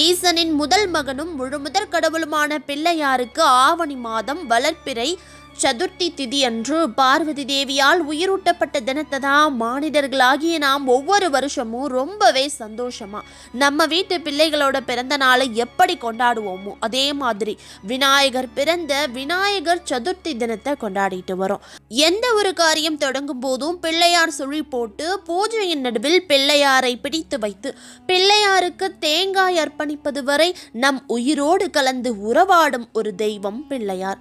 ஈசனின் முதல் மகனும் முழுமுதற் கடவுளுமான பிள்ளையாருக்கு ஆவணி மாதம் வளர்ப்பிறை சதுர்த்தி திதி அன்று பார்வதி தேவியால் உயிரூட்டப்பட்ட தினத்தை தான் மானிடர்களாகிய நாம் ஒவ்வொரு வருஷமும் ரொம்பவே சந்தோஷமா. நம்ம வீட்டு பிள்ளைகளோட பிறந்த நாளை எப்படி கொண்டாடுவோமோ அதே மாதிரி விநாயகர் பிறந்த விநாயகர் சதுர்த்தி தினத்தை கொண்டாடிட்டு வரோம். எந்த ஒரு காரியம் தொடங்கும் போதும் பிள்ளையார் சுழி போட்டு பூஜையின் நடுவில் பிள்ளையாரை பிடித்து வைத்து பிள்ளையாருக்கு தேங்காய் அர்ப்பணிப்பது வரை நம் உயிரோடு கலந்து உறவாடும் ஒரு தெய்வம் பிள்ளையார்.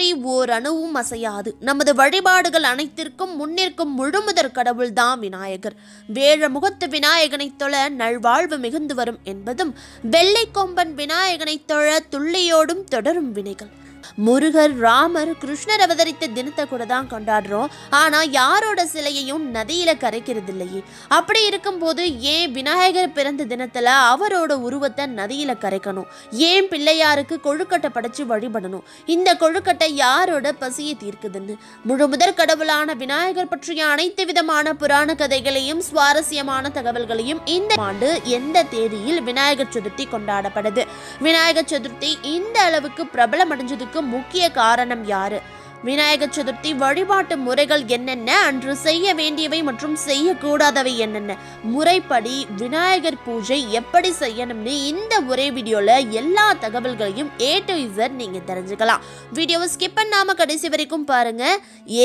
விநாயகரின்றி ஓர் அணுவும் அசையாது. நமது வழிபாடுகள் அனைத்திற்கும் முன்னிற்கும் முழுமுதற் கடவுள்தான் விநாயகர். வேழ முகத்து விநாயகனைத் தொழ நல்வாழ்வு மிகுந்து வரும் என்பதும் வெள்ளை கொம்பன் விநாயகனைத் தொழ துள்ளியோடும் தொடரும் வினைகள். முருகர் ராமர் கிருஷ்ணர் அவதரித்த தினத்தை கூட தான் கொண்டாடுறோம். ஆனா யாரோட சிலையையும் நதியில கரைக்கிறது இல்லையே அப்படி இருக்கும்போது ஏன் விநாயகர் பிறந்த தினத்துல அவரோட உருவத்தை நதியில கரைக்கணும்? ஏன் பிள்ளையாருக்கு கொழுக்கட்டை படைச்சு வழிபடணும்? இந்த கொழுக்கட்டை யாரோட பசியை தீர்க்குதுன்னு? முழு முதற் கடவுளான விநாயகர் பற்றிய அனைத்து விதமான புராண கதைகளையும் சுவாரஸ்யமான தகவல்களையும் இந்த ஆண்டு எந்த தேதியில் விநாயகர் சதுர்த்தி கொண்டாடப்படுது? விநாயகர் சதுர்த்தி இந்த அளவுக்கு பிரபலம் அடைஞ்சதுக்கு முக்கிய காரணம் யாரு? விநாயகர் சதுர்த்தி வழிபாட்டு முறைகள் என்னென்ன? அன்று செய்ய வேண்டியவை மற்றும் செய்யக்கூடாதவை என்னென்ன? முறைப்படி விநாயகர் பூஜை எப்படி செய்யணும்னு இந்த ஒரே வீடியோவில் எல்லா தகவல்களையும் ஏ டு இசட் நீங்கள் தெரிஞ்சுக்கலாம். வீடியோவை ஸ்கிப் பண்ணாம கடைசி வரைக்கும் பாருங்க.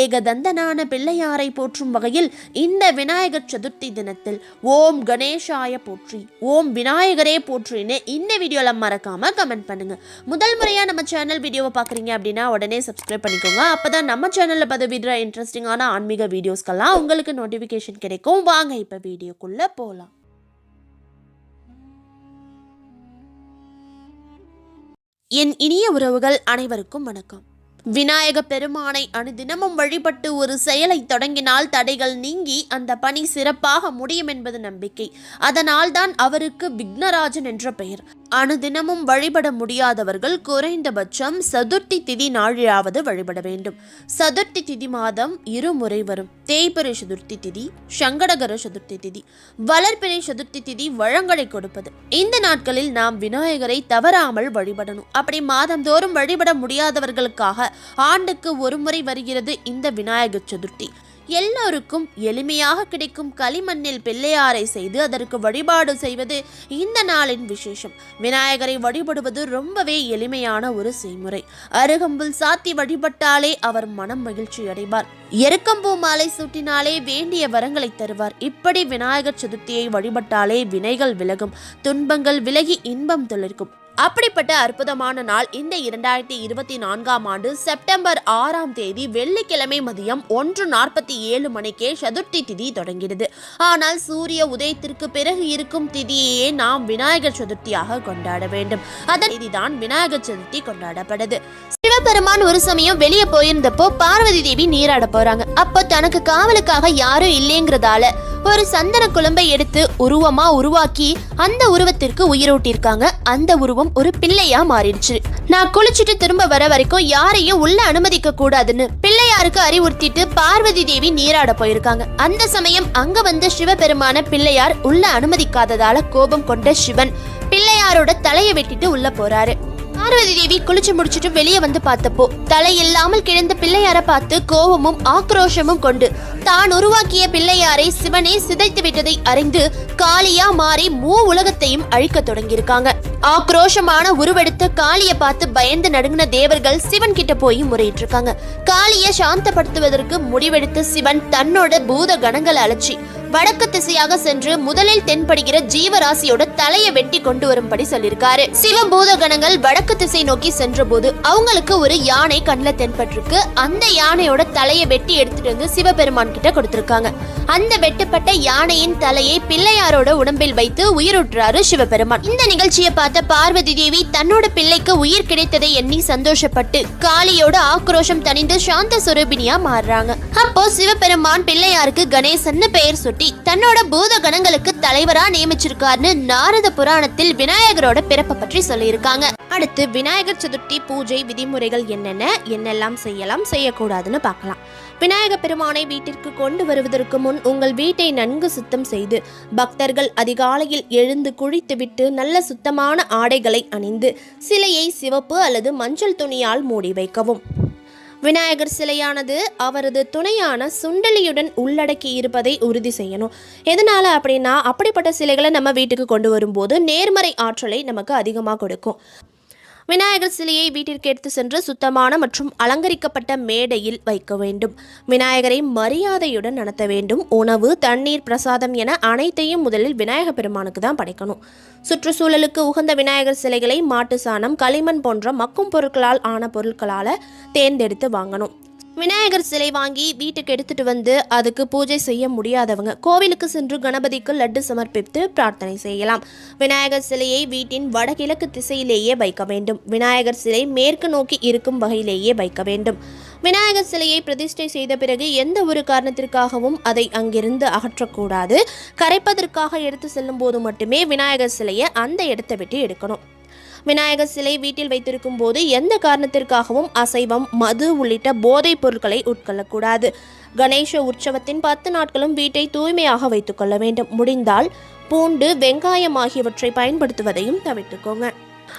ஏகதந்தனான பிள்ளையாரை போற்றும் வகையில் இந்த விநாயகர் சதுர்த்தி தினத்தில் ஓம் கணேஷாய போற்றி ஓம் விநாயகரே போற்றின்னு இந்த வீடியோவில் மறக்காம கமெண்ட் பண்ணுங்க. முதல் முறையாக நம்ம சேனல் வீடியோவை பார்க்குறீங்க அப்படின்னா உடனே சப்ஸ்கிரைப் பண்ணிக்கோங்க. அப்பதான் நம்ம சேனல்ல பதிவிடுற இன்ட்ரெஸ்டிங்கான ஆன்மீக வீடியோஸ்க்கெல்லாம் உங்களுக்கு நோட்டிஃபிகேஷன் கிடைக்கும். வாங்க இப்போ வீடியோக்குள்ளே போகலாம் என் இனிய உறவுகள் அனைவருக்கும் வணக்கம். விநாயக பெருமானை அனுதினமும் வழிபட்டு ஒரு செயலை தொடங்கினால் தடைகள் நீங்கி அந்த பணி சிறப்பாக முடியும் என்பது நம்பிக்கை. அதனால்தான் அவருக்கு விக்னராஜன் என்ற பெயர். அனுதினமும் வழிபட முடியாதவர்கள் குறைந்தபட்சம் சதுர்த்தி திதி நாளிலாவது வழிபட வேண்டும். சதுர்த்தி திதி மாதம் இருமுறை வரும். தேய்பிரை சதுர்த்தி திதி சங்கடகர சதுர்த்தி திதி வளர்பிறை சதுர்த்தி திதி வழங்கலை கொடுப்பது. இந்த நாட்களில் நாம் விநாயகரை தவறாமல் வழிபடணும். அப்படி மாதந்தோறும் வழிபட முடியாதவர்களுக்காக ஆண்டுக்கு ஒரு முறை வருகிறது இந்த விநாயகர் சதுர்த்தி. எல்லோருக்கும் எளிமையாக கிடைக்கும் களிமண்ணில் பிள்ளையாரை செய்து அதற்கு வழிபாடு செய்வது இந்த நாளின் விசேஷம். விநாயகரை வழிபடுவது ரொம்பவே எளிமையான ஒரு செய்முறை. அருகம்புல் சாத்தி வழிபட்டாலே அவர் மனம் மகிழ்ச்சி அடைவார். எருக்கம்பூ மாலை சூட்டினாலே வேண்டிய வரங்களை தருவார். இப்படி விநாயகர் சதுர்த்தியை வழிபட்டாலே வினைகள் விலகும் துன்பங்கள் விலகி இன்பம் துளிர்க்கும். அப்படிப்பட்ட அற்புதமான நாள் இந்த இரண்டாயிரத்தி இருபத்தி நான்காம் ஆண்டு செப்டம்பர் ஆறாம் தேதி வெள்ளிக்கிழமை மதியம் ஒன்று நாற்பத்தி ஏழு மணிக்கே சதுர்த்தி திதி தொடங்கிறது ஆனால் சூரிய உதயத்திற்கு பிறகு இருக்கும் திதியையே நாம் விநாயகர் சதுர்த்தியாக கொண்டாட வேண்டும். அதன் திதிதான் விநாயகர் சதுர்த்தி கொண்டாடப்படுது. சிவபெருமான் ஒரு சமயம் வெளியே போயிருந்தப்போ பார்வதி தேவி நீராட போறாங்க. அப்போ தனக்கு காவலுக்காக யாரும் இல்லைங்கிறதால ஒரு சந்தன குழம்பை எடுத்து உருவமா உருவாக்கி அந்த உருவத்திற்கு உயிரூட்டியிருக்காங்க. அந்த உருவம் ஒரு பிள்ளையா மாறிடுச்சு. நான் குளிச்சுட்டு திரும்ப வர வரைக்கும் யாரையும் உள்ள அனுமதிக்க கூடாதுன்னு பிள்ளையாருக்கு அறிவுறுத்திட்டு பார்வதி தேவி நீராட போயிருக்காங்க. அந்த சமயம் அங்க வந்த சிவபெருமான பிள்ளையார் உள்ள அனுமதிக்காததால கோபம் கொண்ட சிவன் பிள்ளையாரோட தலையை வெட்டிட்டு உள்ள போறாரு. பார்வதி தேவி குளிச்சு முடிச்சிட்டு வெளியே வந்து பார்த்தப்போ தலை இல்லாமல் கிடந்த பிள்ளையார பார்த்து கோபமும் ஆக்ரோஷமும் கொண்டு தான் உருவாக்கிய பிள்ளையாரை சிவனே சிதைத்து விட்டதை அறிந்து காளியா மாறி மூ உலகத்தையும் அழிக்க தொடங்கியிருக்காங்க. ஆக்ரோஷமான உருவெடுத்த காளிய பார்த்து பயந்து நடுங்கின தேவர்கள் சிவன் கிட்ட போய் முறையிட்டு இருக்காங்க காளிய சாந்தப்படுத்துவதற்கு முடிவெடுத்த சிவன் தன்னோட பூத கணங்களை அழைச்சி வடக்கு திசையாக சென்று முதலில் தென்படுகிற ஜீவராசியோட தலையை வெட்டி கொண்டு வரும்படி சொல்லியிருக்காரு. சில பூதகணங்கள் வடக்கு திசை நோக்கி சென்ற போது அவங்களுக்கு ஒரு யானை கண்ணில் தென்பட்டிருக்கு. அந்த யானையோட தலையை வெட்டி எடுத்துட்டு வந்து சிவபெருமான் கிட்ட கொடுத்திருக்காங்க. அந்த வெட்டப்பட்ட யானையின் தலையை பிள்ளையாரோட உடம்பில் வைத்து உயிரூட்டுறாரு சிவபெருமான். இந்த நிகழ்ச்சியை பார்த்த பார்வதி தேவி தன்னோட பிள்ளைக்கு உயிர் கிடைத்ததை எண்ணி சந்தோஷப்பட்டு காளியோட ஆக்ரோஷம் தணிந்து சாந்த சுரூபினியா மாறுறாங்க. அப்போ சிவபெருமான் பிள்ளையாருக்கு கணேசன்னு பெயர் முன்கூட்டி தன்னோட பூத கணங்களுக்கு தலைவரா நியமிச்சிருக்காருன்னு நாரத புராணத்தில் விநாயகரோட பிறப்பை பற்றி சொல்லியிருக்காங்க. அடுத்து விநாயகர் சதுர்த்தி பூஜை விதிமுறைகள் என்னென்ன என்னெல்லாம் செய்யலாம் செய்யக்கூடாதுன்னு பார்க்கலாம். விநாயக பெருமானை வீட்டிற்கு கொண்டு வருவதற்கு முன் முன் உங்கள் வீட்டை நன்கு சுத்தம் செய்து பக்தர்கள் அதிகாலையில் எழுந்து குளித்துவிட்டு நல்ல சுத்தமான ஆடைகளை அணிந்து சிலையை சிவப்பு அல்லது மஞ்சள் துணியால் மூடி வைக்கவும். விநாயகர் சிலையானது அவரது துணையான சுண்டலியுடன் உள்ளடக்கி இருப்பதை உறுதி செய்யணும். எதனால் அப்படின்னா அப்படிப்பட்ட சிலைகளை நம்ம வீட்டுக்கு கொண்டு வரும்போது நேர்மறை ஆற்றலை நமக்கு அதிகமாக கொடுக்கும். விநாயகர் சிலையை வீட்டிற்கு எடுத்து சென்று சுத்தமான மற்றும் அலங்கரிக்கப்பட்ட மேடையில் வைக்க வேண்டும். விநாயகரை மரியாதையுடன் நடத்த வேண்டும். உணவு தண்ணீர் பிரசாதம் என அனைத்தையும் முதலில் விநாயகர் பெருமானுக்கு தான் படைக்கணும். சுற்றுச்சூழலுக்கு உகந்த விநாயகர் சிலைகளை மாட்டு சாணம் களிமண் போன்ற மக்கும் பொருட்களால் ஆன பொருட்களால் தேர்ந்தெடுத்து வாங்கணும். விநாயகர் சிலை வாங்கி வீட்டுக்கு எடுத்துட்டு வந்து அதுக்கு பூஜை செய்ய முடியாதவங்க கோவிலுக்கு சென்று கணபதிக்கு லட்டு சமர்ப்பித்து பிரார்த்தனை செய்யலாம். விநாயகர் சிலையை வீட்டின் வடகிழக்கு திசையிலேயே வைக்க வேண்டும். விநாயகர் சிலை மேற்கு நோக்கி இருக்கும் வகையிலேயே வைக்க வேண்டும். விநாயகர் சிலையை பிரதிஷ்டை செய்த பிறகு எந்த ஒரு காரணத்திற்காகவும் அதை அங்கிருந்து அகற்றக்கூடாது. கரைப்பதற்காக எடுத்து செல்லும் போது மட்டுமே விநாயகர் சிலையை அந்த இடத்தை விட்டு எடுக்கணும். விநாயகர் சிலை வீட்டில் வைத்திருக்கும் போது எந்த காரணத்திற்காகவும் அசைவம் மது உள்ளிட்ட போதைப் பொருட்களை உட்கொள்ளக்கூடாது. கணேச உற்சவத்தின் பத்து நாட்களும் வீட்டை தூய்மையாக வைத்துக்கொள்ள வேண்டும். முடிந்தால் பூண்டு வெங்காயம் ஆகியவற்றை பயன்படுத்துவதையும் தவிர்த்துக்கோங்க.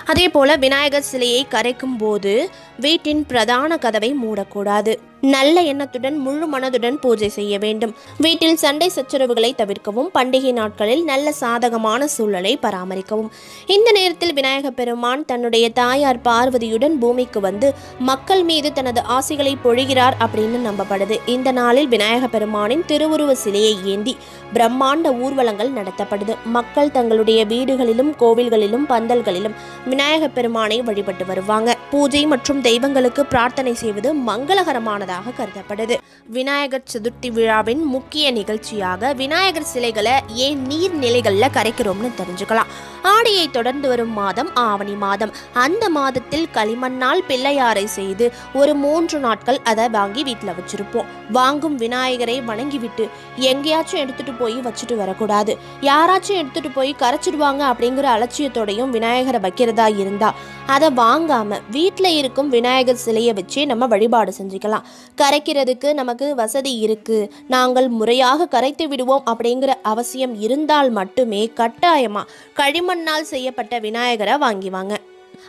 அதே போல விநாயகர் சிலையை கரைக்கும் போது வீட்டின் பிரதான கதவை மூடக்கூடாது. நல்ல எண்ணத்துடன் முழு மனதுடன் பூஜை செய்ய வேண்டும். வீட்டில் சண்டை சச்சரவுகளை தவிர்க்கவும் பண்டிகை நாட்களில் நல்ல சாதகமான சூழலை பராமரிக்கவும். இந்த நேரத்தில் விநாயக பெருமான் தன்னுடைய தாயார் பார்வதியுடன் பூமிக்கு வந்து மக்கள் மீது தனது ஆசைகளை பொழிகிறார் அப்படின்னு நம்பப்படுது. இந்த நாளில் விநாயக பெருமானின் திருவுருவ சிலையை ஏந்தி பிரம்மாண்ட ஊர்வலங்கள் நடத்தப்படுது. மக்கள் தங்களுடைய வீடுகளிலும் கோவில்களிலும் பந்தல்களிலும் விநாயக பெருமானை வழிபட்டு வருவாங்க. பூஜை மற்றும் தெய்வங்களுக்கு பிரார்த்தனை செய்வது மங்களகரமானதாக கருதப்படுது விநாயகர் சதுர்த்தி விழாவின் முக்கிய நிகழ்ச்சியாக விநாயகர் சிலைகளை ஏன் நீர்நிலைகளில் கரைக்கிறோம்னு தெரிஞ்சுக்கலாம். ஆடியை தொடர்ந்து வரும் மாதம் ஆவணி மாதம். அந்த மாதத்தில் களிமண்ணால் பிள்ளையாரை செய்து ஒரு மூன்று நாட்கள் அதை வாங்கி வீட்டில் வச்சிருப்போம். வாங்கும் விநாயகரை வணங்கிவிட்டு எங்கேயாச்சும் எடுத்துட்டு போய் வச்சுட்டு வரக்கூடாது. யாராச்சும் எடுத்துட்டு போய் கரைச்சிடுவாங்க அப்படிங்கிற அலட்சியத்தோடையும் விநாயகரை வைக்கிறதா இருந்தா அதை வாங்காம வீட்டில் இருக்கும் விநாயகர் சிலையை வச்சு நம்ம வழிபாடு செஞ்சுக்கலாம். கரைக்கிறதுக்கு நமக்கு வசதி இருக்கு. நாங்கள் முறையாக கரைத்து விடுவோம் அப்படிங்கிற அவசியம் இருந்தால் மட்டுமே கட்டாயமா களிமண்ணால் செய்யப்பட்ட விநாயகரை வாங்கிவாங்க.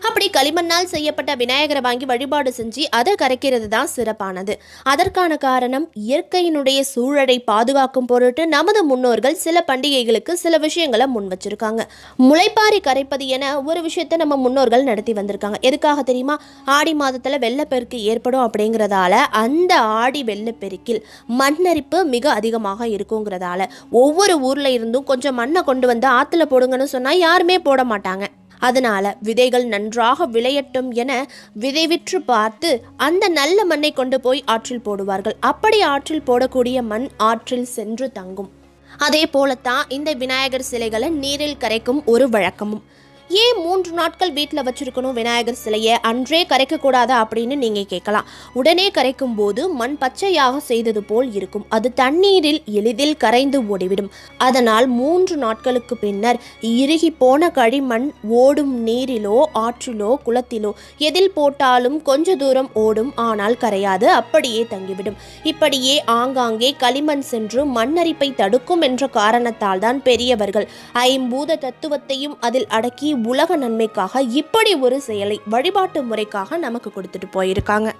அப்படி களிமண்ணால் செய்யப்பட்ட விநாயகரை வாங்கி வழிபாடு செஞ்சு அதை கரைக்கிறது தான் சிறப்பானது. அதற்கான காரணம் இயற்கையினுடைய சூழலை பாதுகாக்கும் பொருட்டு நமது முன்னோர்கள் சில பண்டிகைகளுக்கு சில விஷயங்களை முன் வச்சிருக்காங்க. முளைப்பாரி கரைப்பது என ஒரு விஷயத்தை நம்ம முன்னோர்கள் நடத்தி வந்திருக்காங்க. எதுக்காக தெரியுமா? ஆடி மாதத்துல வெள்ளப்பெருக்கு ஏற்படும் அப்படிங்கிறதால அந்த ஆடி வெள்ளப்பெருக்கில் மண்ணரிப்பு மிக அதிகமாக இருக்குங்கிறதால ஒவ்வொரு ஊர்ல இருந்தும் கொஞ்சம் மண்ணை கொண்டு வந்து ஆத்துல போடுங்கன்னு சொன்னா யாருமே போட மாட்டாங்க. அதனால விதைகள் நன்றாக விளையட்டும் என விதைவிற்று பார்த்து அந்த நல்ல மண்ணை கொண்டு போய் ஆற்றில் போடுவார்கள். அப்படி ஆற்றில் போடக்கூடிய மண் ஆற்றில் சென்று தங்கும். அதே போலத்தான் இந்த விநாயகர் சிலைகளை நீரில் கரைக்கும் ஒரு வழக்கமும். ஏன் மூன்று நாட்கள் வீட்டில் வச்சிருக்கணும் விநாயகர் சிலையை? அன்றே கரைக்கக்கூடாதா அப்படின்னு நீங்கள் கேட்கலாம். உடனே கரைக்கும் போது மண் பச்சையாக செய்தது போல் இருக்கும். அது தண்ணீரில் எளிதில் கரைந்து ஓடிவிடும். அதனால் மூன்று நாட்களுக்கு பின்னர் இறுகி போன களிமண் ஓடும் நீரிலோ ஆற்றிலோ குளத்திலோ எதில் போட்டாலும் கொஞ்ச தூரம் ஓடும். ஆனால் கரையாது அப்படியே தங்கிவிடும். இப்படியே ஆங்காங்கே களிமண் சென்று மண்ணரிப்பை தடுக்கும் என்ற காரணத்தால் தான் பெரியவர்கள் ஐம்பூத தத்துவத்தையும் அதில் அடக்கி உலக நன்மைக்காக இப்படி ஒரு செயலை வழிபாட்டு முறைக்காக நமக்கு கொடுத்துட்டு போயிருக்காங்க.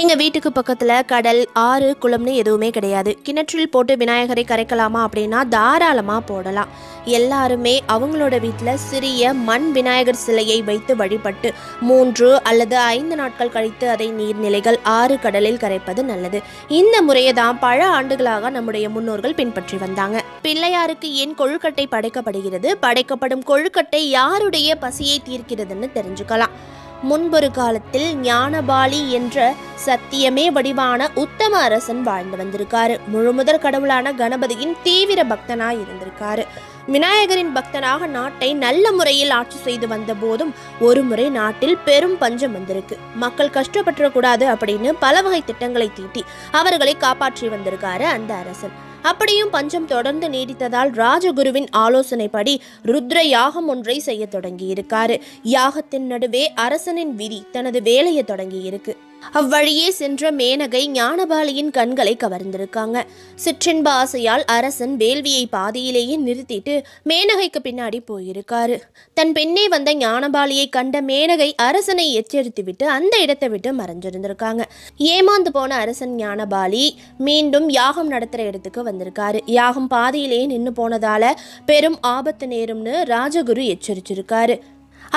எங்கள் வீட்டுக்கு பக்கத்தில் கடல் ஆறு குளம்னு எதுவுமே கிடையாது. கிணற்றில் போட்டு விநாயகரை கரைக்கலாமா அப்படின்னா தாராளமாக போடலாம். எல்லாருமே அவங்களோட வீட்டில் சிறிய மண் விநாயகர் சிலையை வைத்து வழிபட்டு மூன்று அல்லது ஐந்து நாட்கள் கழித்து அதை நீர்நிலைகள் ஆறு கடலில் கரைப்பது நல்லது. இந்த முறையை தான் பல ஆண்டுகளாக நம்முடைய முன்னோர்கள் பின்பற்றி வந்தாங்க. பிள்ளையாருக்கு ஏன் கொழுக்கட்டை படைக்கப்படுகிறது? படைக்கப்படும் கொழுக்கட்டை யாருடைய பசியை தீர்க்கிறதுன்னு தெரிஞ்சுக்கலாம். முன்பொரு காலத்தில் ஞானபாலி என்ற சத்தியமே வடிவான உத்தம அரசன் வாழ்ந்து வந்திருக்காரு. முழுமுதற் கடவுளான கணபதியின் தீவிர பக்தனாய் இருந்திருக்காரு. விநாயகரின் பக்தனாக நாட்டை நல்ல முறையில் ஆட்சி செய்து வந்த போதும் ஒரு முறை நாட்டில் பெரும் பஞ்சம் வந்திருக்கு. மக்கள் கஷ்டப்பட்டுறக்கூடாது அப்படின்னு பல வகை திட்டங்களை தீட்டி அவர்களை காப்பாற்றி வந்திருக்காரு அந்த அரசன். அப்படியும் பஞ்சம் தொடர்ந்து நீடித்ததால் ராஜகுருவின் ஆலோசனைப்படி ருத்ர யாகம் ஒன்றை செய்ய தொடங்கியிருக்காரு. யாகத்தின் நடுவே அரசனின் விதி தனது வேலையை தொடங்கியிருக்கு. அவ்வழியே சென்ற மேனகை ஞானபாலியின் கண்களை கவர்ந்திருக்காங்க. சிற்றின்ப ஆசையால் அரசன் வேள்வியை பாதியிலேயே நிறுத்திட்டு மேனகைக்கு பின்னாடி போயிருக்காரு. தன் பெண்ணே வந்த ஞானபாலியை கண்ட மேனகை அரசனை எச்சரித்து விட்டு அந்த இடத்தை விட்டு மறைஞ்சிருந்திருக்காங்க. ஏமாந்து போன அரசன் ஞானபாலி மீண்டும் யாகம் நடத்துகிற இடத்துக்கு வந்திருக்காரு. யாகம் பாதியிலேயே நின்று போனதால பெரும் ஆபத்து நேரும்னு ராஜகுரு எச்சரிச்சிருக்காரு.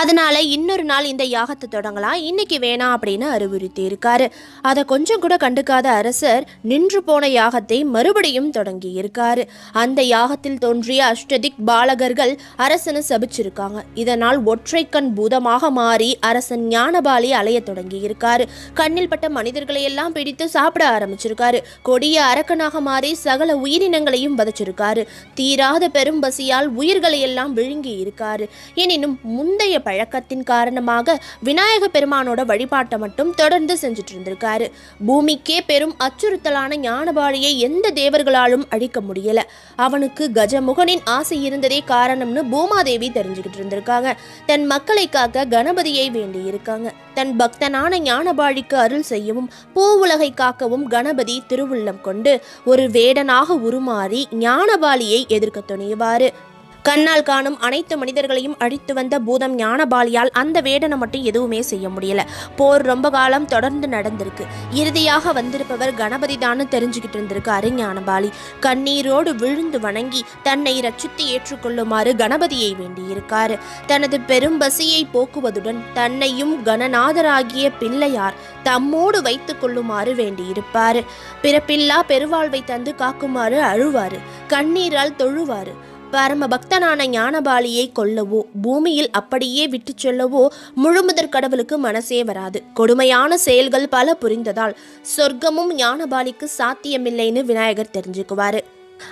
அதனால இன்னொரு நாள் இந்த யாகத்தை தொடங்கலாம். இன்னைக்கு வேணாம் அப்படின்னு அறிவுறுத்தி இருக்காரு. அதை கொஞ்சம் கூட கண்டுக்காத அரசர் நின்று போன யாகத்தை மறுபடியும் தொடங்கி இருக்காரு. அந்த யாகத்தில் தோன்றிய அஷ்டதிக் பாலகர்கள் அரசனை சபிச்சிருக்காங்க. இதனால் ஒற்றைக்கண் பூதமாக மாறி அரசன் ஞானபாலி அலைய தொடங்கி இருக்காரு. கண்ணில் பட்ட மனிதர்களை எல்லாம் பிடித்து சாப்பிட ஆரம்பிச்சிருக்காரு. கொடிய அரக்கனாக மாறி சகல உயிரினங்களையும் வதச்சிருக்காரு. தீராத பெரும் பசியால் உயிர்களை எல்லாம் விழுங்கி இருக்காரு. எனினும் முந்தைய பழக்கத்தின் காரணமாக விநாயக பெருமானோட வழிபாட்டை மட்டும் தொடர்ந்து செஞ்சுட்டு இருந்திருக்காரு பூமிக்கே பெரும் அச்சுறுத்தலான ஞானபாளியை எந்த தேவர்களாலும் அழிக்க முடியல. அவனுக்கு கஜமுகனின் ஆசை இருந்ததே காரணம்னு பூமாதேவி தெரிஞ்சுக்கிட்டு இருந்திருக்காங்க தன் மக்களை காக்க கணபதியை வேண்டி இருக்காங்க தன் பக்தனான ஞானபாழிக்கு அருள் செய்யவும் பூவுலகை காக்கவும் கணபதி திருவுள்ளம் கொண்டு ஒரு வேடனாக உருமாறி ஞானபாலியை எதிர்க்க துணிவாரு. கண்ணால் காணும் அனைத்து மனிதர்களையும் அழித்து வந்த பூதம் ஞானபாலியால் அந்த வேடனை மட்டும் எதுவுமே செய்ய முடியல. போர் ரொம்ப காலம் தொடர்ந்து நடந்திருக்கு. இறுதியாக வந்திருப்பவர் கணபதி தான் தெரிஞ்சுக்கிட்டு இருந்திருக்காரு ஞானபாலி. கண்ணீரோடு விழுந்து வணங்கி தன்னை ரட்சித்து ஏற்றுக்கொள்ளுமாறு கணபதியை வேண்டியிருக்காரு. தனது பெரும் பசியை போக்குவதுடன் தன்னையும் கணநாதராகிய பிள்ளையார் தம்மோடு வைத்துக் கொள்ளுமாறு வேண்டியிருப்பாரு. பிறப்பில்லா பெருவாழ்வை தந்து காக்குமாறு அழுவாரு. கண்ணீரால் தொழுவாரு. பரம பக்தனான ஞானபாலியை கொல்லவோ பூமியில் அப்படியே விட்டு செல்லவோ முழுமுதற் கடவுளுக்கு மனசே வராது. கொடுமையான செயல்கள் பல புரிந்ததால் சொர்க்கமும் ஞானபாலிக்கு சாத்தியமில்லைன்னு விநாயகர் தெரிஞ்சுக்குவாரு.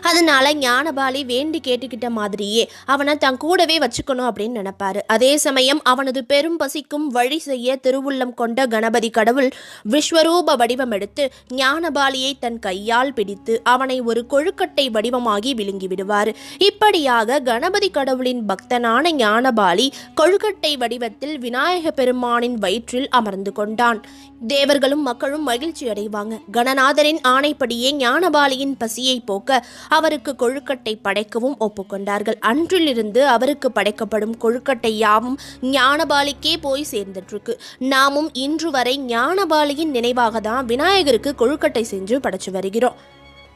அதனால ஞானபாலி வேண்டி கேட்டுக்கிட்ட மாதிரியே அவனை தன் கூடவே வச்சுக்கணும் அப்படின்னு நினைப்பாரு. அதே சமயம் அவனது பெரும் பசிக்கும் வழி செய்ய திருவுள்ளம் கொண்ட கணபதி கடவுள் விஸ்வரூப வடிவம் எடுத்து ஞானபாலியை தன் கையால் பிடித்து அவனை ஒரு கொழுக்கட்டை வடிவமாகி விழுங்கி விடுவார். இப்படியாக கணபதி கடவுளின் பக்தனான ஞானபாலி கொழுக்கட்டை வடிவத்தில் விநாயக பெருமானின் வயிற்றில் அமர்ந்து கொண்டான். தேவர்களும் மக்களும் மகிழ்ச்சி அடைவாங்க கணநாதரின் ஆணைப்படியே ஞானபாலியின் பசியை போக்க அவருக்கு கொழுக்கட்டை படைக்கவும் ஒப்புக்கொண்டார்கள். அன்றிலிருந்து அவருக்கு படைக்கப்படும் கொழுக்கட்டை யாவும் ஞானபாலிக்கே போய் சேர்ந்துட்டு இருக்கு நாமும் இன்று வரை ஞானபாலியின் நினைவாக தான் விநாயகருக்கு கொழுக்கட்டை செஞ்சு படைச்சு வருகிறோம்.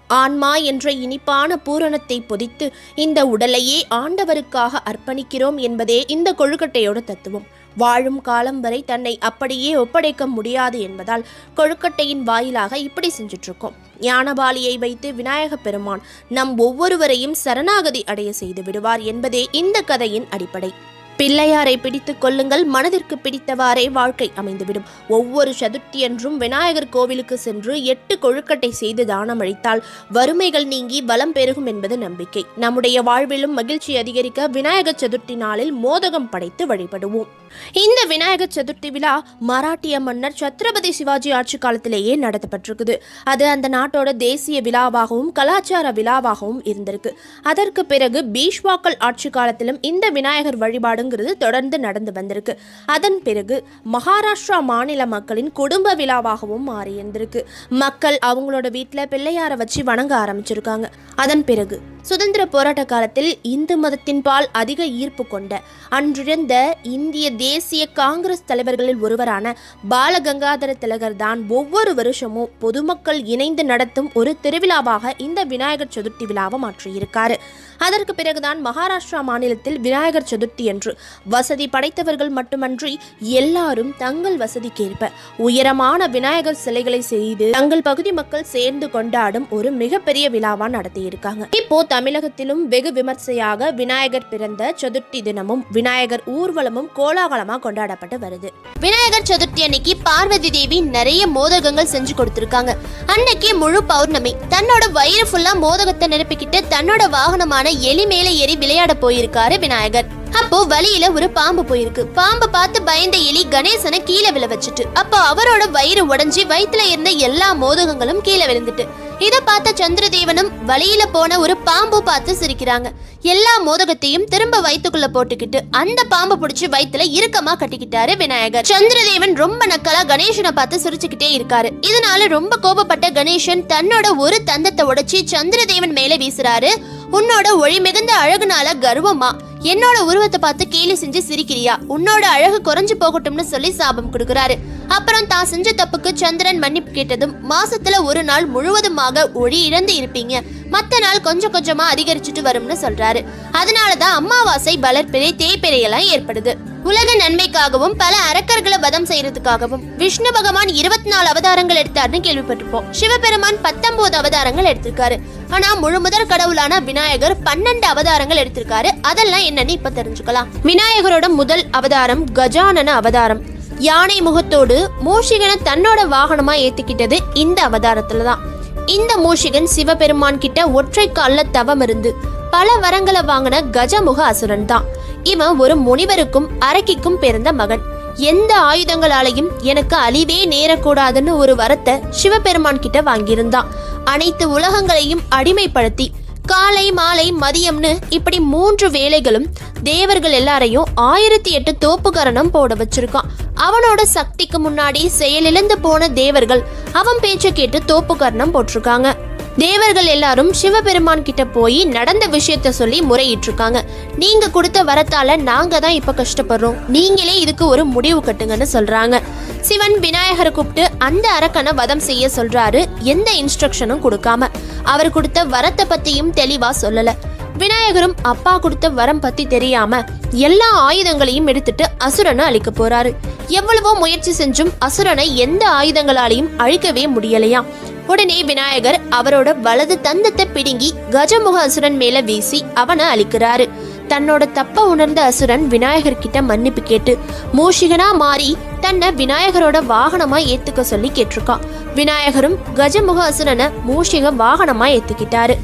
ஆன்மா என்ற இனிப்பான பூரணத்தை பொதித்து இந்த உடலையே ஆண்டவருக்காக அர்ப்பணிக்கிறோம் என்பதே இந்த கொழுக்கட்டையோட தத்துவம். வாழும் காலம் வரை தன்னை அப்படியே ஒப்படைக்க முடியாது என்பதால் கொழுக்கட்டையின் வாயிலாக இப்படி செஞ்சிட்ருக்கோம். ஞானபாலியை வைத்து விநாயக பெருமான் நம் ஒவ்வொருவரையும் சரணாகதி அடைய செய்து விடுவார் என்பதே இந்த கதையின் அடிப்படை. பிள்ளையாரை பிடித்துக் கொள்ளுங்கள் மனதிற்கு பிடித்தவாறே வாழ்க்கை அமைந்துவிடும். ஒவ்வொரு சதுர்த்தியன்றும் விநாயகர் கோவிலுக்கு சென்று எட்டு கொழுக்கட்டை செய்து தானம் அளித்தால் வறுமைகள் நீங்கி வலம் பெருகும் என்பது நம்பிக்கை. நம்முடைய வாழ்விலும் மகிழ்ச்சி அதிகரிக்க விநாயகர் சதுர்த்தி நாளில் மோதகம் படைத்து வழிபடுவோம். இந்த விநாயகர் சதுர்த்தி விழா மராட்டிய மன்னர் சத்ரபதி சிவாஜி ஆட்சி காலத்திலேயே நடத்தப்பட்டிருக்குது. அது அந்த நாட்டோட தேசிய விழாவாகவும் கலாச்சார விழாவாகவும் இருந்திருக்கு. அதற்கு பிறகு பீஷ்வாக்கள் ஆட்சி காலத்திலும் இந்த விநாயகர் வழிபாடும் அப்படிங்கிறது தொடர்ந்து நடந்து வந்திருக்கு. அதன் பிறகு மகாராஷ்டிரா மாநில மக்களின் குடும்ப விழாவாகவும் மாறியிருந்திருக்கு மக்கள் அவங்களோட வீட்டில் பிள்ளையாரை வச்சு வணங்க ஆரம்பிச்சிருக்காங்க. அதன் பிறகு சுதந்திர போராட்ட காலத்தில் இந்து மதத்தின் பால் அதிக ஈர்ப்பு கொண்ட அன்றிருந்த இந்திய தேசிய காங்கிரஸ் தலைவர்களில் ஒருவரான பாலகங்காதர திலகர் தான் ஒவ்வொரு வருஷமும் பொதுமக்கள் இணைந்து நடத்தும் ஒரு திருவிழாவாக இந்த விநாயகர் சதுர்த்தி விழாவை மாற்றியிருக்காரு. அதற்கு பிறகுதான் மகாராஷ்டிரா மாநிலத்தில் விநாயகர் சதுர்த்தி என்று வசதி படைத்தவர்கள் மட்டுமன்றி எல்லாரும் தங்கள் வசதிக்கேற்ப உயரமான விநாயகர் சிலைகளை செய்து தங்கள் பகுதி மக்கள் சேர்ந்து கொண்டாடும் ஒரு மிகப்பெரிய விழாவா நடத்தியிருக்காங்க. இப்போ தமிழகத்திலும் வெகு விமர்சையாக விநாயகர் பிறந்த சதுர்த்தி தினமும் விநாயகர் ஊர்வலமும் கோலாகலமா கொண்டாடப்பட்டு வருது. விநாயகர் சதுர்த்தி அன்னைக்கு பார்வதி தேவி நிறைய மோதகங்கள் செஞ்சு கொடுத்திருக்காங்க. அன்னைக்கு முழு பௌர்ணமி. தன்னோட வயிறு ஃபுல்லா மோதகத்தை நிரப்பிக்கிட்டு தன்னோட வாகனமான எலி மேல ஏறி விளையாட போயிருக்காரு விநாயகர். அப்போ வழியில ஒரு பாம்பு போயிருக்கு. பாம்பை பார்த்து பயந்த எலி கணேசனை கீழே விழ வச்சுட்டு அப்போ அவரோட வயிறு உடஞ்சி வயிற்றுல இருந்த எல்லா மோதகங்களும் கீழே விழுந்துட்டு இதை பார்த்த சந்திரதேவனும் வழியில போன ஒரு பாம்பு பார்த்து சிரிக்கிறாங்க. எல்லா மோதகத்தையும் திரும்ப வயிற்றுக்குள்ள போட்டுக்கிட்டு அந்த பாம்பை பிடிச்சி வயிற்றுல இறுக்கமா கட்டிக்கிட்டாரு விநாயகர். சந்திரதேவன் ரொம்ப நக்கலா கணேசனை பார்த்து சிரிச்சுக்கிட்டே இருக்காரு. இதனால ரொம்ப கோபப்பட்ட கணேசன் தன்னோட ஒரு தந்தத்தை உடைச்சி சந்திரதேவன் மேல வீசுறாரு. உன்னோட ஒளி மிகுந்த அழகுனால கர்வமா? என்னோட உருவத்தை பார்த்து கேலி செஞ்சு சிரிக்கிறியா? உன்னோட அழகு குறைஞ்சு போகட்டும்னு சொல்லி சாபம் கொடுக்கறாரு. அப்புறம் தான் செஞ்ச தப்புக்கு சந்திரன் மன்னிப்பு கேட்டதும் மாசத்துல ஒரு நாள் முழுவதுமாக ஒளி இழந்து இருப்பீங்க. மத்த நாள் கொஞ்சம் கொஞ்சமா அதிகரிச்சுட்டு வரும்னு சொல்றாரு. அதனாலதான் அமாவாசை வளர்ப்பிறை தேய்பிறையெல்லாம் ஏற்படுது. உலக நன்மைக்காகவும் பல அரக்கர்களை வதம் செய்யறதுக்காகவும் விஷ்ணு பகவான் இருபத்தி நாலு அவதாரங்கள் எடுத்தாருன்னு கேள்விப்பட்டிருப்போம். சிவபெருமான் பத்தொன்பது அவதாரங்கள் எடுத்திருக்காரு. ஆனா முழு முதற் கடவுளான விநாயகர் பன்னெண்டு அவதாரங்கள் எடுத்திருக்காரு. அதெல்லாம் என்னன்னு இப்ப தெரிஞ்சுக்கலாம். விநாயகரோட முதல் அவதாரம் கஜானன அவதாரம். யானை முகத்தோடு மூஷிகனை தன்னோட வாகனமா ஏத்திக்கிட்டது இந்த அவதாரத்துல தான் இந்த மூஷிகன் சிவபெருமான் கிட்ட ஒற்றை கால்ல தவம் இருந்து பல வரங்களை வாங்கின கஜமுக அசுரன் தான். இவன் ஒரு முனிவருக்கும் அரக்கிக்கும் பிறந்த மகன். எந்த ஆயுதங்களாலையும் எனக்கு அழிவே நேரக்கூடாதுன்னு ஒரு வரத்தை சிவபெருமான் கிட்ட வாங்கியிருந்தான். அனைத்து உலகங்களையும் அடிமைப்படுத்தி காலை மாலை மதியம்னு இப்படி மூன்று வேலைகளும் தேவர்கள் எல்லாரையும் ஆயிரத்தி எட்டு தோப்புக்கரணம் போட வச்சிருக்கான். அவனோட சக்திக்கு முன்னாடி செயலிழந்து போன தேவர்கள் அவன் பேச்சை கேட்டு தோப்புக்கரணம் போட்டிருக்காங்க. தேவர்கள் எல்லாரும் சிவபெருமான் கிட்ட போய் நடந்த விஷயத்த சொல்லி முறையிட்டு இருக்காங்க நீங்க கொடுத்த வரத்தால நாங்க தான் இப்ப கஷ்டப்படுறோம். நீங்களே இதுக்கு ஒரு முடிவு கட்டுங்கன்னு சொல்றாங்க. சிவன் விநாயகரை கூப்பிட்டு அந்த அரக்கனை வதம் செய்ய சொல்றாரு. எந்த இன்ஸ்ட்ரக்ஷனும் கொடுக்காம. அவர் கொடுத்த வரத்தை பத்தியும் தெளிவா சொல்லல. விநாயகரும் அப்பா கொடுத்த வரம் பத்தி தெரியாம எல்லா ஆயுதங்களையும் எடுத்துட்டு அசுரனை அழிக்க போறாரு. எவ்வளவோ முயற்சி செஞ்சும் அசுரனை எந்த ஆயுதங்களாலையும் அழிக்கவே முடியலையா? உடனே விநாயகர் அவரோட வலது தந்தத்தை பிடுங்கி கஜமுக அசுரன் மேல வீசி அவனை அழிக்கிறாரு. தன்னோட தப்ப உணர்ந்த அசுரன் விநாயகர் கிட்ட மன்னிப்பு கேட்டு மூஷிகனா மாறி தன்னை விநாயகரோட வாகனமா ஏத்துக்க சொல்லி கேட்டிருக்கான். விநாயகரும் கஜமுக அசுரனை மூஷிக வாகனமா ஏத்துக்கிட்டாரு.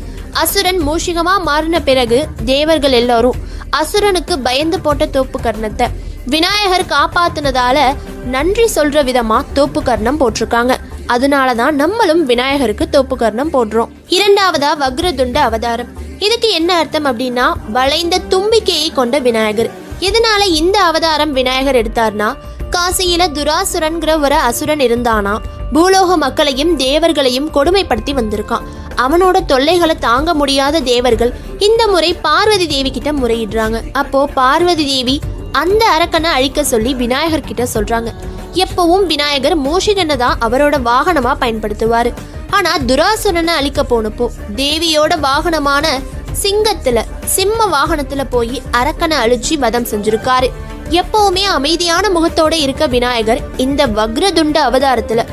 அசுரன் மூஷிகமா மாறின பிறகு தேவர்கள் எல்லாரும் அசுரனுக்கு பயந்து போட்ட தோப்பு கர்ணத்தை விநாயகர் காப்பாத்தினதால நன்றி சொல்ற விதமா தோப்பு கர்ணம் போட்டிருக்காங்க. அதனால தான் நம்மளும் விநாயகருக்கு தோப்புக்கர்ணம் போடுறோம். இரண்டாவதா வக்ரதுண்ட அவதாரம். இதுக்கு என்ன அர்த்தம் அப்படின்னா வளைந்த தும்பிக்கையை கொண்ட விநாயகர். எதனால இந்த அவதாரம் விநாயகர் எடுத்தார்னா காசியில துராசுரன்கிற ஒரு அசுரன் இருந்தானா பூலோக மக்களையும் தேவர்களையும் கொடுமைப்படுத்தி வந்திருக்கான். அவனோட தொல்லைகளை தாங்க முடியாத தேவர்கள் இந்த முறை பார்வதி தேவி கிட்ட முறையிடுறாங்க. அப்போ பார்வதி தேவி அந்த அரக்கனை அழிக்க சொல்லி விநாயகர் கிட்ட சொல்றாங்க. எப்பவும் விநாயகர் மூஷிகனை தான் அவரோட வாகனமா பயன்படுத்துவாரு. ஆனா துராசுரனை அழிக்க போனப்போ தேவியோட வாகனமான சிங்கத்துல சிம்ம வாகனத்துல போய் அரக்கனை அழிச்சு வதம் செஞ்சிருக்காரு. எப்பவுமே அமைதியான முகத்தோட இருக்க விநாயகர் இந்த வக்ரதுண்ட அவதாரத்துல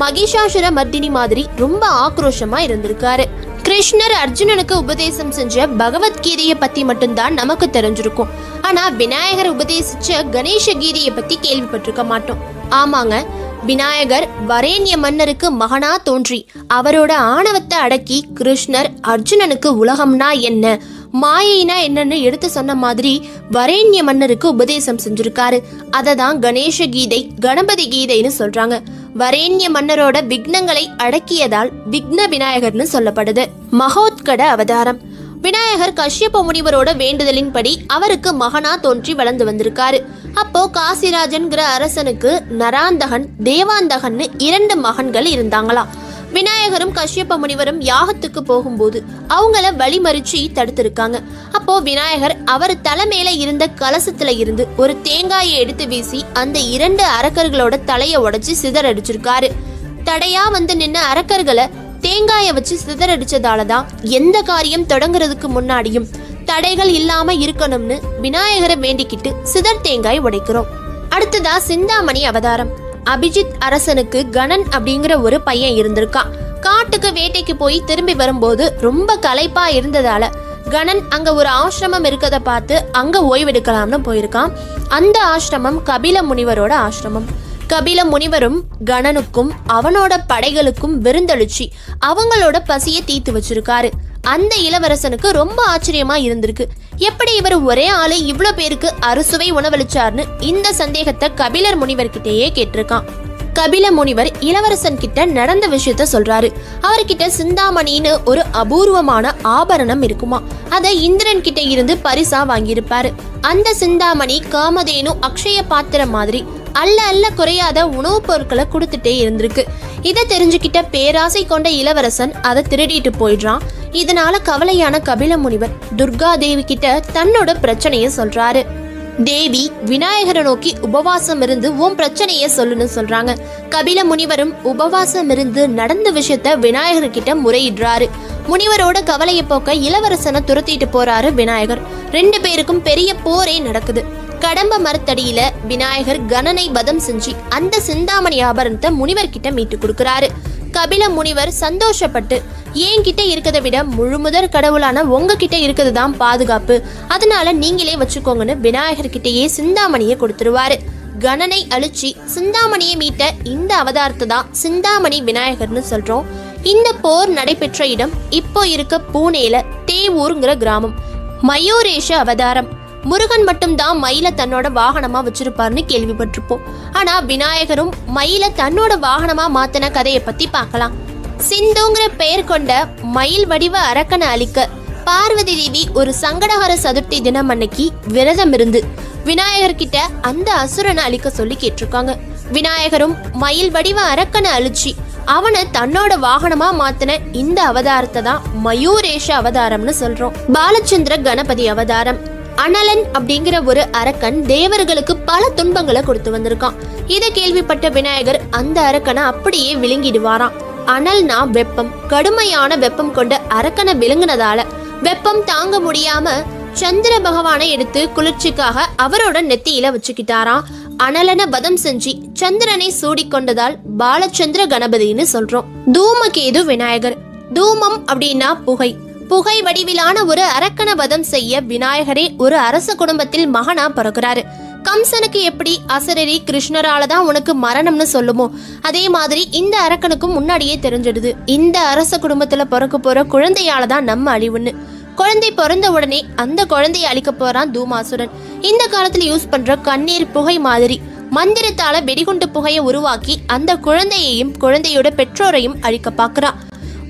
மகிஷாசுர மர்தினி மாதிரி ரொம்ப ஆக்ரோஷமா இருந்திருக்காரு. கிருஷ்ணர் அர்ஜுனனுக்கு உபதேசம் செஞ்ச பகவத்கீதையை பத்தி மட்டும்தான் நமக்கு தெரிஞ்சிருக்கும். ஆனா விநாயகர் உபதேசிச்ச கணேச கீதையை பத்தி கேள்விப்பட்டிருக்க மாட்டோம். ஆமாங்க விநாயகர் வரேண்ய மன்னருக்கு மகனா தோன்றி அவரோட ஆணவத்தை அடக்கி கிருஷ்ணர் அர்ஜுனனுக்கு உலகம்னா என்ன மாயைனா என்னன்னு எடுத்து சொன்ன மாதிரி வரேண்ய மன்னருக்கு உபதேசம் செஞ்சிருக்காரு. அதை தான் கணேச கீதை கணபதி கீதைன்னு சொல்றாங்க. வரேண்ய மன்னரோட விக்னங்களை அடக்கியதால் விக்ன விநாயகர்னு சொல்லப்படுது. மகோத்கட அவதாரம். விநாயகர் கஷ்யப முனிவரோட வேண்டுதலின்படி அவருக்கு மகனா தோன்றி வளர்ந்து வந்திருக்காரு. அப்போ காசிராஜன்கிற அரசனுக்கு நராந்தகன் தேவாந்தகன்னு இரண்டு மகன்கள் இருந்தாங்களாம். விநாயகரும் கஷ்யப்ப முனிவரும் யாகத்துக்கு போகும்போது அவங்கள வழிமறிச்சு தடுத்திருக்காங்க. அப்போ விநாயகர் அவர் தலைமையில இருந்த கலசத்துல இருந்து ஒரு தேங்காயை எடுத்து வீசி அந்த இரண்டு அரக்கர்களோட தலையை உடைச்சு சிதறடிச்சிருக்காரு. தடையா வந்து நின்ன அரக்கர்களை தேங்காயை வச்சு சிதறடிச்சதால தான் எந்த காரியம் தொடங்குறதுக்கு முன்னாடியும் தடைகள் இல்லாம இருக்கணும்னு விநாயகரை வேண்டிக்கிட்டு சிதர் தேங்காய் உடைக்கிறோம். அடுத்ததா சிந்தாமணி அவதாரம். அபிஜித் அரசனுக்கு கணன் அப்படிங்கிற ஒரு பையன் இருந்திருக்கான். காட்டுக்கு வேட்டைக்கு போய் திரும்பி வரும்போது ரொம்ப களைப்பா இருந்ததால கணன் அங்க ஒரு ஆசிரமம் இருக்கத பார்த்து அங்க ஓய்வெடுக்கலாம்னு போயிருக்கான். அந்த ஆசிரமம் கபில முனிவரோட ஆசிரமம். கபில முனிவரும் கணனுக்கும் அவனோட படைகளுக்கும் விருந்தளிச்சு அவங்களோட பசியை தீர்த்து வச்சிருக்காரு. அந்த இளவரசனுக்கு ரொம்ப ஆச்சரியமா இருந்திருக்கு. எப்படி இவர் ஒரே ஆளு இவ்வளவு பேருக்கு அறுசுவை உணவளிச்சார்னு இந்த சந்தேகத்தை கபிலர் முனிவர்கிட்டயே கேட்டிருக்கான். கபில முனிவர் இளவரசன் கிட்ட நடந்த விஷயத்த சொல்றாரு. அவர்கிட்ட சிந்தாமணின்னு ஒரு அபூர்வமான ஆபரணம் இருக்குமா? அதை இந்திரன் கிட்ட இருந்து பரிசா வாங்கியிருப்பாரு. அந்த சிந்தாமணி காமதேனு அக்ஷய பாத்திரம் மாதிரி அல்ல அல்ல குறையாத உணவுப் பொருட்களை கொடுத்துட்டே இருந்திருக்கு. இதை தெரிஞ்சுக்கிட்ட பேராசை கொண்ட இளவரசன் அதை திருடிட்டு போயிடுறான். இதனால கவலையான கபில முனிவர் துர்கா தேவி கிட்ட தன்னோட பிரச்சனைய சொல்றாரு. தேவி விநாயகரை நோக்கி உபவாசம் இருந்து உன் பிரச்சனைய சொல்லுன்னு சொல்றாங்க. கபில முனிவரும் உபவாசம் இருந்து நடந்த விஷயத்த விநாயகர் கிட்ட முறையிடுறாரு. முனிவரோட கவலையை போக்க இளவரசனை துரத்திட்டு போறாரு விநாயகர். ரெண்டு பேருக்கும் பெரிய போரே நடக்குது. கடம்ப மரத்தடியில விநாயகர் கணனை வதம் செஞ்சு அந்த சிந்தாமணி ஆபரணத்தை முனிவர் கிட்ட மீட்டு கொடுக்கறாரு. கபில முனிவர் சந்தோஷப்பட்டு என்கிட்ட இருக்கிறத விட முழுமுதற் கடவுளான உங்ககிட்ட இருக்கிறது தான் பாதுகாப்பு. அதனால நீங்களே வச்சுக்கோங்கன்னு விநாயகர்கிட்டயே சிந்தாமணியை கொடுத்துருவாரு. கணனை அழிச்சு சிந்தாமணியை மீட்ட இந்த அவதாரத்தை தான் சிந்தாமணி விநாயகர்னு சொல்றோம். இந்த போர் நடைபெற்ற இடம் இப்போ இருக்க பூனேல தேவூருங்கிற கிராமம். மயூரேஷ அவதாரம். முருகன் மட்டும்தான் மயில தன்னோட வாகனமா வச்சிருப்பார்னு கேள்விப்பட்டிருப்போம். ஆனா விநாயகரும் மயில தன்னோட வாகனமா மாத்தின கதையை பத்தி பார்க்கலாம். சிந்துங்கிற பெயர் கொண்ட மயில் வடிவ அரக்கனை அழிக்க பார்வதி தேவி ஒரு சங்கடஹர சதுர்த்தி தினம் அன்னைக்கு விரதம் இருந்து விநாயகர்கிட்ட அந்த அசுரனை அழிக்க சொல்லி கேட்டிருக்காங்க. விநாயகரும் மயில் வடிவ அரக்கனை அழிச்சு அவனை தன்னோட வாகனமா மாத்தின இந்த அவதாரத்தை தான் மயூரேஷ அவதாரம்னு சொல்றோம். பாலச்சந்திர கணபதி அவதாரம். அனலன் அப்படிங்கிற ஒரு அரக்கன் தேவர்களுக்கு பல துன்பங்களை கொடுத்து வந்திருக்கான். இதை கேள்விப்பட்ட விநாயகர் அந்த அரக்கனை அப்படியே விழுங்கிடுவாராம். அனல்னா வெப்பம் கடுமையான வெப்பம் கொண்ட அரக்கனை விழுங்கினதால வெப்பம் தாங்க முடியாம சந்திர பகவானை எடுத்து குளிர்ச்சிக்காக அவரோட நெத்தியில வச்சுக்கிட்டாராம். அனலன வதம் செஞ்சு சந்திரனை சூடிக்கொண்டதால் பாலச்சந்திர கணபதின்னு சொல்றோம். தூமகேது விநாயகர். தூமம் அப்படின்னா புகை. புகை வடிவிலான ஒரு அரக்கண வதம் செய்ய விநாயகரே ஒரு அரச குடும்பத்தில் மகனா பிறகுறாரு கம்சனுக்கு எப்படி அசரரி கிருஷ்ணரால தான் உனக்கு மரணம்னு சொல்லுமோ? அதே மாதிரி இந்த அரக்கனுக்கும் முன்னாடியே தெரிஞ்சிடுது. இந்த அரச குடும்பத்துல பிறக்க போற குழந்தையால தான் நம்ம அழிவுன்னு. குழந்தை பிறந்த உடனே அந்த குழந்தையை அழிக்க போறான் தூமாசுரன். இந்த காலத்துல யூஸ் பண்ற கண்ணீர் புகை மாதிரி. மந்திரத்தால வெடிகுண்டு புகையை உருவாக்கி அந்த குழந்தையையும் குழந்தையோட பெற்றோரையும் அழிக்க பார்க்கறான்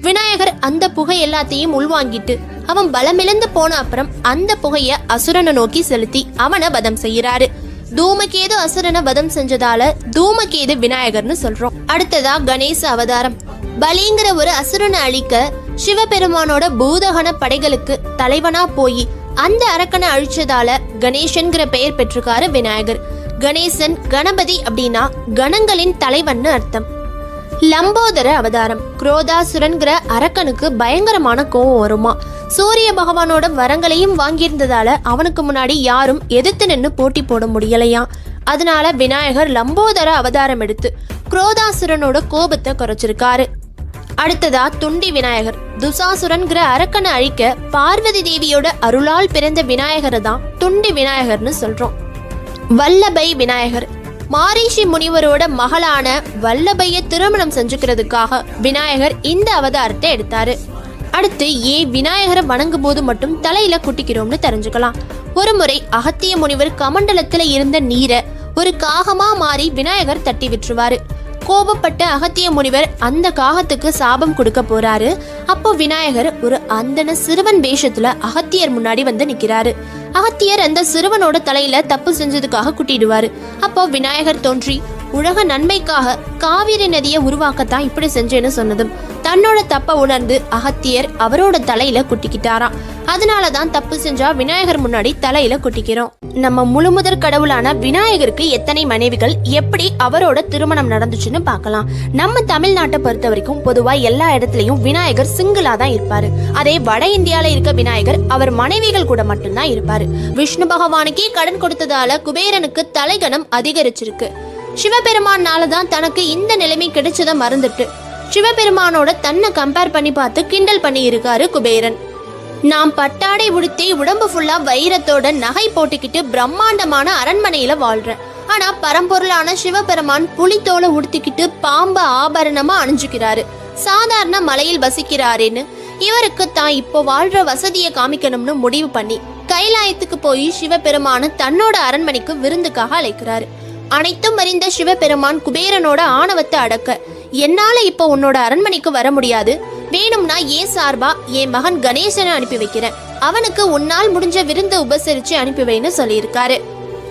விநாயகர் அந்த புகை எல்லாத்தையும் உள்வாங்கிட்டு அவன் பலமிழந்து போன அப்புறம் அந்த புகைய அசுரனை நோக்கி செலுத்தி அவனை வதம் செய்யறாரு தூமகேது அசுரனை வதம் செஞ்சதால தூமகேது விநாயகர்னு சொல்றோம். அடுத்ததா கணேச அவதாரம். பலிங்கிற ஒரு அசுரனை அழிக்க சிவபெருமானோட பூதகண படைகளுக்கு தலைவனா போய் அந்த அரக்கனை அழிச்சதால கணேசன்கிற பெயர் பெற்றிருக்காரு விநாயகர். கணேசன் கணபதி அப்படின்னா கணங்களின் தலைவன்னு அர்த்தம். லம்போதர அவதாரம். குரோதாசுரன்கிற அரக்கனுக்கு பயங்கரமான கோவம் வருமா? சூரிய பகவானோட வரங்களையும் வாங்கியிருந்ததால அவனுக்கு முன்னாடி யாரும் எதிர்த்து நின்று போட்டி போட முடியலையா? அதனால விநாயகர் லம்போதர அவதாரம் எடுத்து குரோதாசுரனோட கோபத்தை குறைச்சிருக்காரு. அடுத்ததா துண்டி விநாயகர். துசாசுரன்கிற அரக்கனை அழிக்க பார்வதி தேவியோட அருளால் பிறந்த விநாயகரை தான் துண்டி விநாயகர்னு சொல்றோம். வல்லபை விநாயகர். மாரீஷி முனிவரோட மகளான வல்லபைய திருமணம் செஞ்சுக்கிறதுக்காக விநாயகர் இந்த அவதாரத்தை எடுத்தாரு. அடுத்து ஏன் விநாயகரை வணங்கும் போது மட்டும் தலையில குட்டிக்கிறோம்னு தெரிஞ்சுக்கலாம். ஒரு முறை அகத்திய முனிவர் கமண்டலத்துல இருந்த நீரை ஒரு காகமா மாறி விநாயகர் தட்டி விட்டுருவாரு. கோபப்பட்ட அகத்திய முனிவர் அந்த காகத்துக்கு சாபம் கொடுக்க போறாரு. அப்போ விநாயகர் ஒரு அந்தன சிறுவன் வேஷத்துல அகத்தியர் முன்னாடி வந்து நிக்கிறாரு. அகத்தியர் அந்த சிறுவனோட தலையில தப்பு செஞ்சதுக்காக குட்டிடுவாரு. அப்போ விநாயகர் தோன்றி உலக நன்மைக்காக காவிரி நதியை உருவாக்கத்தான் இப்படி செஞ்சேன்னு சொன்னதும் தன்னோட தப்ப உணர்ந்து அகத்தியர் அவரோட தலையில குட்டிக்கிட்டாராம். அதனால தான் தப்பு செஞ்சா விநாயகர் முன்னாடி தலையில குட்டிக்கிறோம். நம்ம முழுமுதற் கடவுளான விநாயகருக்கு எத்தனை மனைவிகள் எப்படி அவரோட திருமணம் நடந்துச்சுன்னு பார்க்கலாம். நம்ம தமிழ்நாட்டை பொறுத்த வரைக்கும் பொதுவா எல்லா இடத்துலயும் விநாயகர் சிங்கிளா தான் இருப்பாரு. அதே வட இந்தியால இருக்க விநாயகர் அவர் மனைவிகள் கூட மட்டும்தான் இருப்பாரு. விஷ்ணு பகவானுக்கே கடன் கொடுத்ததால குபேரனுக்கு தலைகணம் அதிகரிச்சிருக்கு. சிவபெருமானால தான் தனக்கு இந்த நிலைமை கிடைச்சதை மறந்துட்டு சிவபெருமானோட தன்னை கம்பேர் பண்ணி பார்த்து கிண்டல் பண்ணி இருக்காரு குபேரன். நாம் பட்டாடை உடுத்தி உடம்பு ஃபுல்லா வைரத்தோட நகை போட்டுக்கிட்டு பிரம்மாண்டமான அரண்மனையில வாழ்றேன். ஆனா பரம்பொருளான சிவபெருமான் புலித்தோலை உடுத்திக்கிட்டு பாம்பு ஆபரணமா அணிஞ்சுக்கிறாரு. சாதாரண மலையில் வசிக்கிறாரேன்னு. இவருக்கு தான் இப்போ வாழ்ற வசதியை காமிக்கணும்னு முடிவு பண்ணி கைலாயத்துக்கு போய் சிவபெருமான தன்னோட அரண்மனைக்கு விருந்துக்காக அழைக்கிறாரு. அனைத்தும் அறிந்த சிவபெருமான் குபேரனோட ஆணவத்தை அடக்க என்னால இப்போ உன்னோட அரண்மனைக்கு வர முடியாது. வேணும்னா ஏன் சார்பா என் மகன் கணேசனை அனுப்பி வைக்கிறேன். அவனுக்கு உன்னால் முடிஞ்ச விருந்த உபசரிச்சு அனுப்பி வைன்னு சொல்லியிருக்காரு.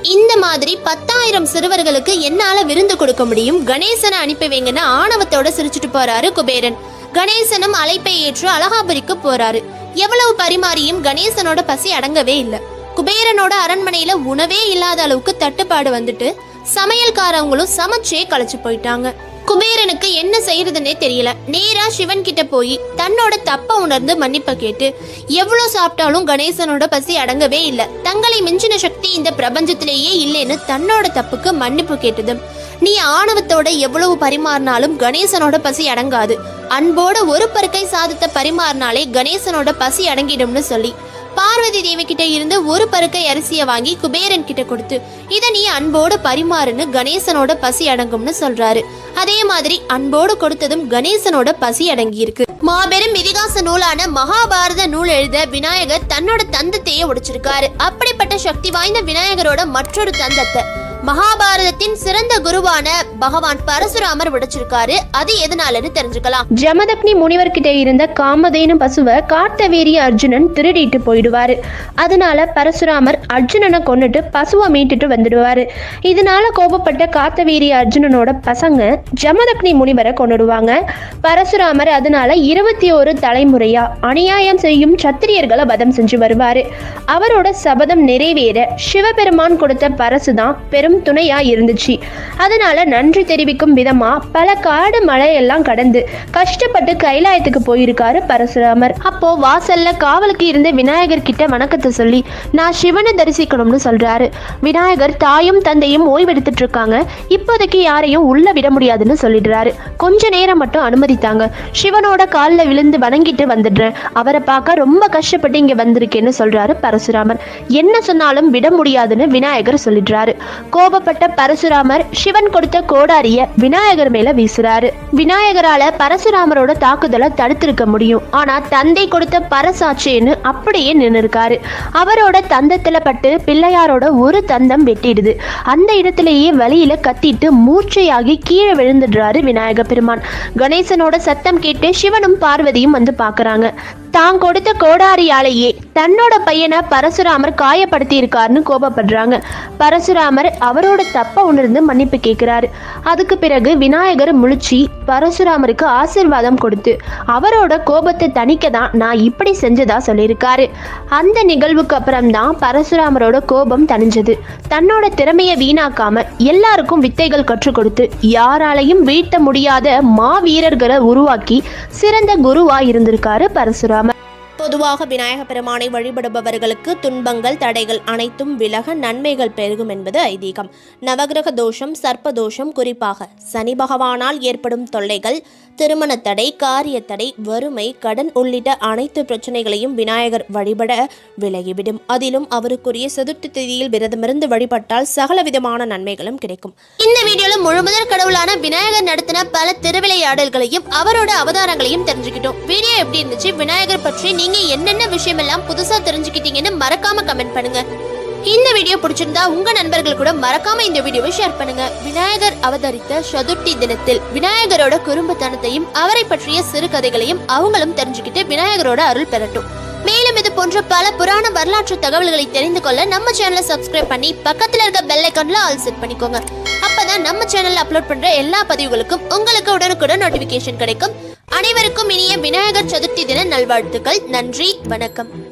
இந்த மாதிரி பத்தாயிரம் சிறுவர்களுக்கு என்னால விருந்து கொடுக்க முடியும். கணேசனை அனுப்பி வைங்கன்னு ஆணவத்தோட சிரிச்சுட்டு போறாரு குபேரன். கணேசனும் அழைப்பை ஏற்று அலகாபுரிக்கு போறாரு. எவ்வளவு பரிமாறியும் கணேசனோட பசி அடங்கவே இல்லை. குபேரனோட அரண்மனையில உணவே இல்லாத அளவுக்கு தட்டுப்பாடு வந்துட்டு சமையல்காரவங்களும் சமைச்சே களைச்சு போயிட்டாங்க. குபேரனுக்கு என்ன செய்யறதுன்னே தெரியல. நேரா சிவன் கிட்ட போய் தன்னோட தப்ப உணர்ந்து மன்னிப்ப கேட்டு எவ்வளவு சாப்பிட்டாலும் கணேசனோட பசி அடங்கவே இல்ல. தங்களை மிஞ்சின சக்தி இந்த பிரபஞ்சத்திலேயே இல்லைன்னு தன்னோட தப்புக்கு மன்னிப்பு கேட்டது நீ ஆணவத்தோட எவ்வளவு பரிமாறினாலும் கணேசனோட பசி அடங்காது. அன்போட ஒரு பருக்கை சாதத்தை பரிமாறினாலே கணேசனோட பசி அடங்கிடும்னு சொல்லி பார்வதி தேவி கிட்ட இருந்து ஒரு பருக்கை அரிசியை வாங்கி குபேரன் கிட்ட கொடுத்து இதை நீ அன்போடு பரிமாறுன்னு கணேசனோட பசி அடங்கும்னு சொல்றாரு. அதே மாதிரி அன்போடு கொடுத்ததும் கணேசனோட பசி அடங்கி இருக்கு மாபெரும் இதிகாச நூலான மகாபாரத நூல் எழுத விநாயகர் தன்னோட தந்தத்தையே உடைச்சிருக்காரு. அப்படிப்பட்ட சக்தி வாய்ந்த விநாயகரோட மற்றொரு தந்தத்தை மகாபாரதத்தின் சிறந்த குருவான பகவான் பரசுராமர் விடைச்சிருக்காரு. அது எதனாலன்னு தெரிஞ்சுக்கலாம். ஜமதக்னி முனிவர்கிட்ட இருந்த காமதேனு பசுவை காட்டவேரி அர்ஜுனன் திருடிட்டு போயிடுவாரு. அதனால பரசுராமர் அர்ஜுனனை கொண்டுட்டு பசுவை மீட்டுட்டு வந்துடுவாரு. இதனால கோபப்பட்ட காத்தவேரி அர்ஜுனனோட பசங்க ஜமதக்னி முனிவரை கொன்னுடுவாங்க. பரசுராமர் அதனால இருபத்தி ஒரு தலைமுறையா அநியாயம் செய்யும் சத்திரியர்களை வதம் செஞ்சு வருவாரு. அவரோட சபதம் நிறைவேற சிவபெருமான் கொடுத்த பரசு தான் பெரும் துணையா இருந்துச்சு. அதனால நன்றி தெரிவிக்கும் விதமா பல காடு மழையெல்லாம் கடந்து கஷ்டப்பட்டு கைலாயத்துக்கு போயிருக்காரு பரசுராமர். அப்போ வாசல்ல காவலுக்கு இருந்த விநாயகர் கிட்ட வணக்கத்தை சொல்லி நான் சிவனை தரிசிக்கணும்னு சொல்றாரு. விநாயகர் தாயும் தந்தையும் ஓய்வெடுத்துட்டு இருக்காங்க. இப்போதைக்கு யாரையும் உள்ள விட முடியாதுன்னு சொல்லிடுறாரு. கொஞ்ச நேரம் மட்டும் அனுமதித்தாங்க. சிவனோட காலில் விழுந்து வணங்கிட்டு வந்துடுறேன். அவரை பார்க்க ரொம்ப கஷ்டப்பட்டு இங்க வந்திருக்கேன்னு சொல்றாரு பரசுராமர். என்ன சொன்னாலும் விட முடியாதுன்னு விநாயகர் சொல்லிடுறாரு. கோபப்பட்ட பரசுராமர் சிவன் கொடுத்த கோடாரிய விநாயகர் மேல வீசுறாரு. விநாயகரால பரசுராமரோட தாக்குதலை தடுத்திருக்க முடியும். ஆனா தந்தை கொடுத்த பரசாட்சின்னு அப்படியே நின்று இருக்காரு அவரோட தந்தத்துல பட்டு பிள்ளையாரோட ஒரு தந்தம் வெட்டிடுது. அந்த இடத்திலேயே வழியில கத்திட்டு மூர்ச்சையாகி கீழே விழுந்துடுறாரு விநாயக பெருமான். கணேசனோட சத்தம் கேட்டு சிவனும் பார்வதியும் வந்து பாக்குறாங்க. தான் கொடுத்த கோடாரியாலேயே தன்னோட பையனை பரசுராமர் காயப்படுத்தி இருக்காருன்னு கோபப்படுறாங்க. பரசுராமர் அவரோட தப்ப உணர்ந்து மன்னிப்பு கேட்கிறாரு. அதுக்கு பிறகு விநாயகர் முழிச்சு பரசுராமருக்கு ஆசிர்வாதம் கொடுத்து அவரோட கோபத்தை தணிக்க தான் நான் இப்படி செஞ்சதா சொல்லியிருக்காரு. அந்த நிகழ்வுக்கு அப்புறம்தான் பரசுராமரோட கோபம் தணிஞ்சது. தன்னோட திறமையை வீணாக்காம எல்லாருக்கும் வித்தைகள் கற்றுக் கொடுத்து யாராலையும் வீழ்த்த முடியாத மாவீரர்களை உருவாக்கி சிறந்த குருவா இருந்திருக்காரு பரசுராமர். பொதுவாக விநாயக பெருமானை வழிபடுபவர்களுக்கு துன்பங்கள் தடைகள் அனைத்தும் விலக நன்மைகள் பெருகும் என்பது ஐதீகம். நவகிரக தோஷம் சர்ப்ப தோஷம் குறிப்பாக சனி பகவானால் ஏற்படும் தொல்லைகள் திருமண தடை காரிய தடை வறுமை கடன் உள்ளிட்ட அனைத்து பிரச்சனைகளையும் விநாயகர் வழிபட விலகிவிடும். அதிலும் அவருக்குரிய சதுர்த்தி திதியில் விரதமிருந்து வழிபட்டால் சகல விதமான நன்மைகளும் கிடைக்கும். இந்த வீடியோல முழுமுதல் கடவுளான விநாயகர் நடத்தின பல திருவிளையாடல்களையும் அவரோட அவதாரங்களையும் தெரிஞ்சுக்கிட்டோம். வீடியோ எப்படி இருந்துச்சு? விநாயகர் பற்றி நீங்க என்னென்ன விஷயமெல்லாம் புதுசா தெரிஞ்சுக்கிட்டீங்கன்னு மறக்காம கமெண்ட் பண்ணுங்க. இந்த வீடியோ பிடிச்சிருந்தா உங்க நண்பர்கள் கூட மறக்காம இந்த வீடியோவை ஷேர் பண்ணுங்க. விநாயகர் அவதரித்த சதுர்த்தி தினத்தில் விநாயகரோட குறும்புத்தனத்தையும் அவரை பற்றிய சிறுகதைகளையும் அவங்களும் தெரிஞ்சுக்கிட்டு விநாயகரோட அருள் பெறட்டும். மேலும் இது போன்ற பல புராண வரலாற்று தகவல்களை தெரிந்து கொள்ள நம்ம சேனலை சப்ஸ்கிரைப் பண்ணி பக்கத்துல இருக்க பெல் ஐக்கான்ல ஆல் செட் பண்ணிக்கோங்க. அப்பதான் நம்ம சேனல்ல அப்லோட் பண்ற எல்லா பதிவுகளுக்கும் உங்களுக்கு உடனுக்குடன் நோட்டிபிகேஷன் கிடைக்கும். அனைவருக்கும் இனிய விநாயகர் சதுர்த்தி தின நல்வாழ்த்துக்கள். நன்றி. வணக்கம்.